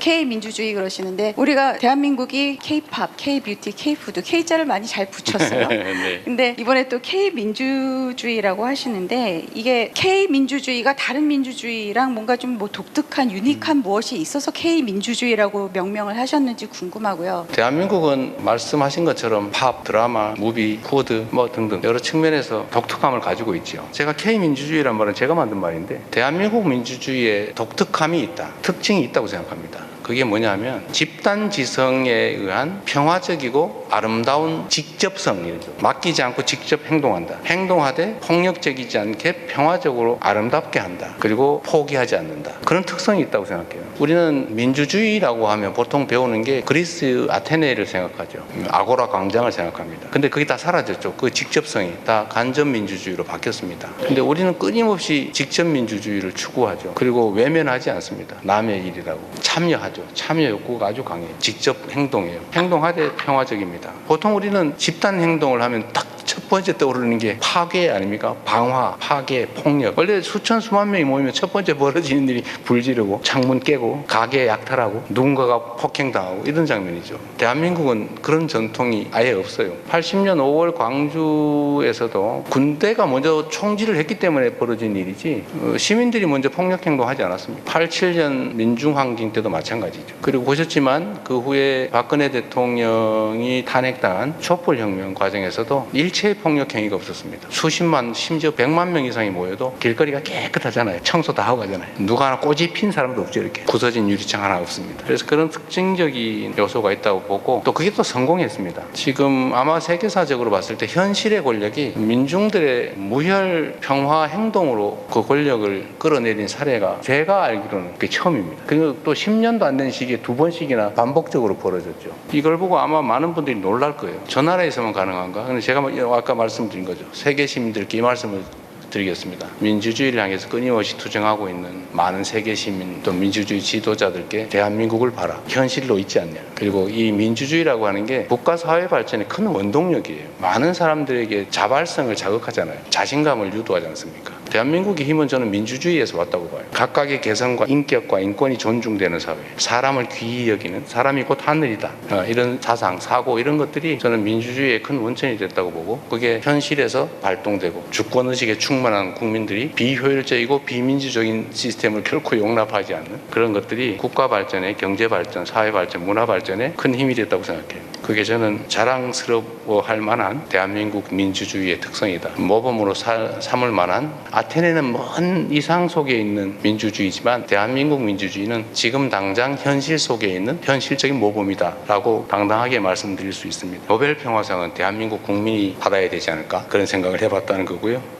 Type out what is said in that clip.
K 민주주의 그러시는데 우리가 대한민국이 K-팝, K-뷰티, K-푸드, K자를 많이 잘 붙였어요. 네. 근데 이번에 또 K 민주주의라고 하시는데 이게 K 민주주의가 다른 민주주의랑 뭔가 좀 뭐 독특한 유니크한 무엇이 있어서 K 민주주의라고 명명을 하셨는지 궁금하고요. 대한민국은 말씀하신 것처럼 팝, 드라마, 무비, 푸드 뭐 등등 여러 측면에서 독특함을 가지고 있죠. 제가 K민주주의란 말은 제가 만든 말인데 대한민국 민주주의에 독특함이 있다. 특징이 있다고 생각합니다. 그게 뭐냐면 집단 지성에 의한 평화적이고 아름다운 직접성이죠. 맡기지 않고 직접 행동한다. 행동하되 폭력적이지 않게 평화적으로 아름답게 한다. 그리고 포기하지 않는다. 그런 특성이 있다고 생각해요. 우리는 민주주의라고 하면 보통 배우는 게 그리스 아테네를 생각하죠. 아고라 광장을 생각합니다. 근데 그게 다 사라졌죠. 그 직접성이 다 간접 민주주의로 바뀌었습니다. 근데 우리는 끊임없이 직접 민주주의를 추구하죠. 그리고 외면하지 않습니다. 남의 일이라고 참여하죠. 참여 욕구가 아주 강해요. 직접 행동해요. 행동하되 평화적입니다. 보통 우리는 집단 행동을 하면 딱첫 번째 떠오르는 게 파괴 아닙니까? 방화, 파괴, 폭력. 원래 수천 수만 명이 모이면 첫 번째 벌어지는 일이 불 지르고 창문 깨고 가게 약탈하고 누군가가 폭행당하고 이런 장면이죠. 대한민국은 그런 전통이 아예 없어요. 80년 5월 광주에서도 군대가 먼저 총질을 했기 때문에 벌어진 일이지 어, 시민들이 먼저 폭력 행동하지 않았습니다. 87년 민중항쟁 때도 마찬가지죠. 그리고 보셨지만 그 후에 박근혜 대통령이 탄핵당한 촛불혁명 과정에서도 일체의 폭력 행위가 없었습니다. 수십만 심지어 100만 명 이상이 모여도 길거리가 깨끗하잖아요. 청소 다 하고 가잖아요. 누가 하나 꼬집 핀 사람도 없죠 이렇게 부서진 유리창 하나 없습니다. 그래서 그런 특징적인 요소가 있다고 보고 또 그게 또 성공했습니다. 지금 아마 세계사적으로 봤을 때 현실의 권력이 민중들의 무혈 평화 행동으로 그 권력을 끌어내린 사례가 제가 알기로는 그게 처음입니다. 그리고 또 10년도 안 된 시기에 두 번씩이나 반복적으로 벌어졌죠. 이걸 보고 아마 많은 분들이 놀랄 거예요. 저 나라에서만 가능한가? 근데 제가 아까 말씀드린 거죠. 세계 시민들께 이 말씀을 드리겠습니다. 민주주의를 향해서 끊임없이 투쟁하고 있는 많은 세계 시민 또 민주주의 지도자들께 대한민국을 봐라. 현실로 있지 않냐. 그리고 이 민주주의라고 하는 게 국가 사회 발전의 큰 원동력이에요. 많은 사람들에게 자발성을 자극하잖아요. 자신감을 유도하지 않습니까? 대한민국의 힘은 저는 민주주의에서 왔다고 봐요. 각각의 개성과 인격과 인권이 존중되는 사회, 사람을 귀히 여기는 사람이 곧 하늘이다. 어, 이런 사상, 사고 이런 것들이 저는 민주주의의 큰 원천이 됐다고 보고 그게 현실에서 발동되고 주권 의식에 충만한 국민들이 비효율적이고 비민주적인 시스템을 결코 용납하지 않는 그런 것들이 국가 발전에 경제 발전, 사회 발전, 문화 발전에 큰 힘이 됐다고 생각해요. 그게 저는 자랑스러워할 만한 대한민국 민주주의의 특성이다. 모범으로 사- 삼을 만한 아테네는 먼 이상 속에 있는 민주주의지만 대한민국 민주주의는 지금 당장 현실 속에 있는 현실적인 모범이다라고 당당하게 말씀드릴 수 있습니다. 노벨 평화상은 대한민국 국민이 받아야 되지 않을까 그런 생각을 해봤다는 거고요.